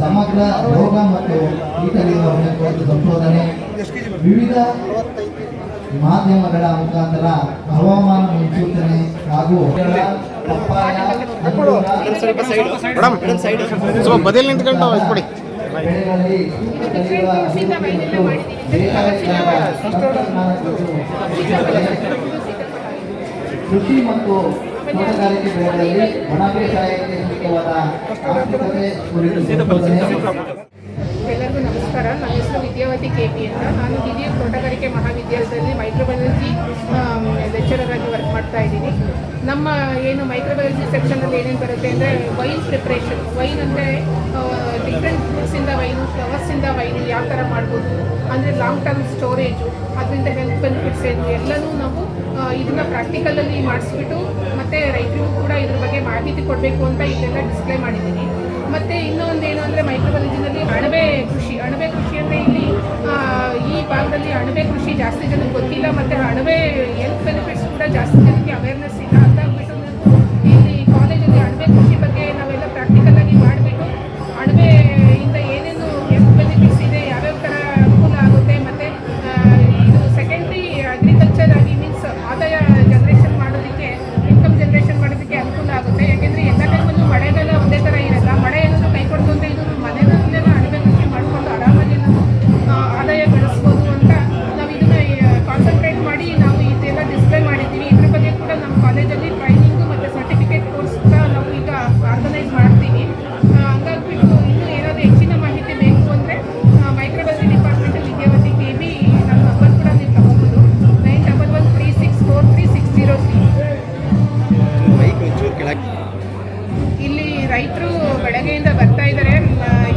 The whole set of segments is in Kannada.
ಸಮಗ್ರ ರೋಗ ಮತ್ತು ಕೀಟ ನಿರ್ವಹಣೆ ಕುರಿತು ಸಂಶೋಧನೆ ವಿವಿಧ ಮಾಧ್ಯಮಗಳ ಮುಖಾಂತರ ಹವಾಮಾನ ಮುನ್ಸೂಚನೆ ಹಾಗೂ ಪಪ್ಪಾಯ ಬದಿಯಲ್ಲಿ ನಿಂತ್ಕೊಂಡು ಕೊಡಿ ಕೃಷಿ ಮತ್ತು ತೋಟಗಾರಿಕೆ ಬೆಳೆಗಳಲ್ಲಿ ಒಣ ಬೇಸಾಯಕ್ಕೆ ಸೂಕ್ತವಾದ ಆರ್ಥಿಕತೆ ಕುರಿತು ಸಂಶೋಧನೆ ಎಲ್ಲರಿಗೂ ನಮಸ್ಕಾರ. ನನ್ನ ಹೆಸರು ವಿದ್ಯಾವತಿ ಕೆ ಪಿ ಅಂತ. ನಾನು ಹಿರಿಯ ತೋಟಗಾರಿಕೆ ಮಹಾವಿದ್ಯಾಲಯದಲ್ಲಿ ಮೈಕ್ರೋಬಯಾಲಜಿ ಲೆಕ್ಚರರ್ ಆಗಿ ಮಾಡ್ತಾ ಇದ್ದೀನಿ. ನಮ್ಮ ಏನು ಮೈಕ್ರೋಬಯಾಲಜಿ ಸೆಕ್ಷನಲ್ಲಿ ಏನೇನು ಬರುತ್ತೆ ಅಂದರೆ ವೈನ್ ಪ್ರಿಪ್ರೇಷನ್ ವೈನ್ ಅಂದರೆ ಡಿಫ್ರೆಂಟ್ ಫ್ರೂಟ್ಸಿಂದ ವೈನು ಫ್ಲವರ್ಸಿಂದ ವೈನು ಯಾವ ಥರ ಮಾಡ್ಬೋದು, ಅಂದರೆ ಲಾಂಗ್ ಟರ್ಮ್ ಸ್ಟೋರೇಜು ಅದರಿಂದ ಹೆಲ್ತ್ ಬೆನಿಫಿಟ್ಸ್ ಏನು, ಎಲ್ಲನೂ ನಾವು ಇದನ್ನು ಪ್ರಾಕ್ಟಿಕಲಲ್ಲಿ ಮಾಡಿಸ್ಬಿಟ್ಟು, ಮತ್ತು ರೈತರಿಗೂ ಕೂಡ ಇದ್ರ ಬಗ್ಗೆ ಮಾಹಿತಿ ಕೊಡಬೇಕು ಅಂತ ಇದೆಲ್ಲ ಡಿಸ್ಪ್ಲೇ ಮಾಡಿದ್ದೀನಿ. ಮತ್ತು ಇನ್ನೊಂದು ಏನು ಅಂದರೆ ಮೈಕ್ರೋಬಯಾಲಜಿನಲ್ಲಿ ಅಣಬೆ ಕೃಷಿ. ಅಣಬೆ ಕೃಷಿ ಅಂದರೆ ಇಲ್ಲಿ ಈ ಭಾಗದಲ್ಲಿ ಅಣಬೆ ಕೃಷಿ ಜಾಸ್ತಿ ಜನಕ್ಕೆ ಗೊತ್ತಿಲ್ಲ, ಮತ್ತು ಅಣಬೆ ಹೆಲ್ತ್ ಬೆನಿಫಿಟ್ಸ್ ಕೂಡ ಜಾಸ್ತಿ ಜನಕ್ಕೆ ಅವೇರ್ನೆಸ್ ಇಲ್ಲ ಅದಾಗ್ಬಿಟ್ಟು ನಾವು ಇಲ್ಲಿ ಕಾಲೇಜಲ್ಲಿ ಅಣಬೆ ಇಲ್ಲಿ ರೈತರು ಬೆಳಗ್ಗೆಯಿಂದ ಬರ್ತಾ ಇದ್ದಾರೆ.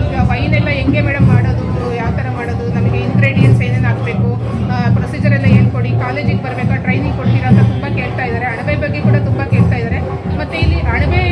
ಈಗ ವೈನ್ ಎಲ್ಲ ಹೆಂಗೆ ಮೇಡಮ್ ಮಾಡೋದು? ಯಾವ ಥರ ಮಾಡೋದು? ನಮಗೆ ಇಂಗ್ರೀಡಿಯೆಂಟ್ಸ್ ಏನೇನು ಹಾಕಬೇಕು? ಪ್ರೊಸೀಜರ್ ಎಲ್ಲ ಹೇಳ್ಕೊಡಿ ಕಾಲೇಜಿಗೆ ಬರಬೇಕಾ? ಟ್ರೈನಿಂಗ್ ಕೊಡ್ತೀರಾ ಅಂತ ತುಂಬ ಕೇಳ್ತಾ ಇದ್ದಾರೆ. ಅಣಬೆ ಬಗ್ಗೆ ಕೂಡ ತುಂಬ ಕೇಳ್ತಾ ಇದ್ದಾರೆ. ಮತ್ತು ಇಲ್ಲಿ ಅಣಬೆ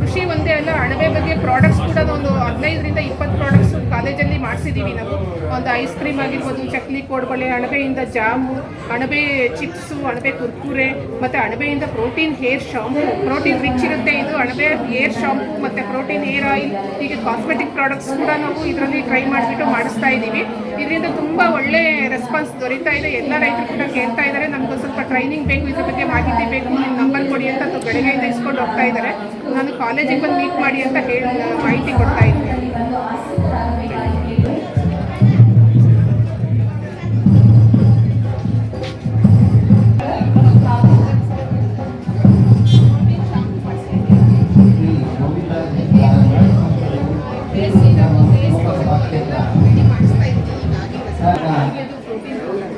ಕೃಷಿ ಒಂದೇ ಅಲ್ಲ, ಅಣಬೆ ಬಗ್ಗೆ ಪ್ರಾಡಕ್ಟ್ಸ್ ಕೂಡ ಒಂದು ಹದಿನೈದರಿಂದ ಇಪ್ಪತ್ತು ಪ್ರಾಡಕ್ಟ್ಸ್ ಕಾಲೇಜಲ್ಲಿ ಮಾಡಿಸಿದ್ದೀವಿ ನಾವು. ಒಂದು ಐಸ್ ಕ್ರೀಮ್ ಆಗಿರ್ಬೋದು, ಚಕ್ಲಿ ಕೋಡ್ಬಳೆ, ಅಣಬೆಯಿಂದ ಜಾಮು, ಅಣಬೆ ಚಿಪ್ಸು, ಅಣಬೆ ಕುರ್ಕುರೆ, ಮತ್ತು ಅಣಬೆಯಿಂದ protein hair shampoo protein rich ಇರುತ್ತೆ ಇದು, ಅಣಬೆ ಹೇರ್ ಶಾಂಪು ಮತ್ತು ಪ್ರೋಟೀನ್ ಹೇರ್ ಆಯಿಲ್ ಹೀಗೆ ಕಾಸ್ಮೆಟಿಕ್ ಪ್ರಾಡಕ್ಟ್ಸ್ ಕೂಡ ನಾವು ಇದರಲ್ಲಿ ಟ್ರೈ ಮಾಡಿಬಿಟ್ಟು ಮಾಡಿಸ್ತಾ ಇದ್ದೀವಿ. ಇದರಿಂದ ತುಂಬ ಒಳ್ಳೆ ರೆಸ್ಪಾನ್ಸ್ ದೊರೀತಾ ಇದೆ. ಎಲ್ಲ ರೈತರು ಕೂಡ ಕೇಳ್ತಾ ಇದ್ದಾರೆ ನಮಗೂ ಸ್ವಲ್ಪ ಟ್ರೈನಿಂಗ್ ಬೇಕು, ಇದ್ರ ಬಗ್ಗೆ ಮಾಹಿತಿ ಬೇಕು ನಿಮ್ಮ ನಂಬರ್ ಕೊಡಿ ಅಂತ ಬೆಳಗ್ಗೆಯಿಂದ ಇಸ್ಕೊಂಡು ಹೋಗ್ತಾ ಇದ್ದಾರೆ ನಾನು ಕಾಲೇಜಿಗೆ ಬಂದು ಮೀಟ್ ಮಾಡಿ ಅಂತ ಹೇಳಿ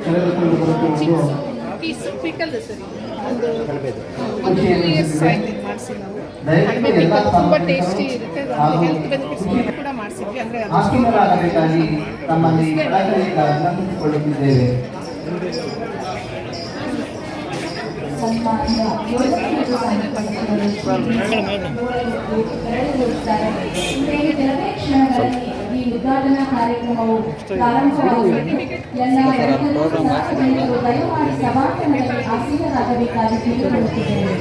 ಕಳೆದುಕೊಂಡು ಬರುತ್ತಿರುವುದು ಪಿಕಲ್ ಸರ್ ಒಂದು ಖುಷಿ ಟೂ ಇಯರ್ಸ್ ಆಯ್ತು ಮಾಡಿಸಿದ್ವಿ ಅಂದರೆ ಅದು ಆಸ್ತಿಗಳಾಗಬೇಕಾಗಿ ತಮ್ಮಲ್ಲಿ ಕಳಕಳಿಯಿಂದ ಈ ಉದ್ಘಾಟನಾ ಕಾರ್ಯಕ್ರಮವು ಪ್ರಾರಂಭವಾಗುತ್ತದೆ ಎಲ್ಲ ರೈತರು ದಯಮಾಡಿ ಸಭಾಂಗಣದಲ್ಲಿ ಆಸೀನರಾಗಬೇಕಾಗಿ ಕೇಳಿಕೊಳ್ಳುತ್ತಿದ್ದೇವೆ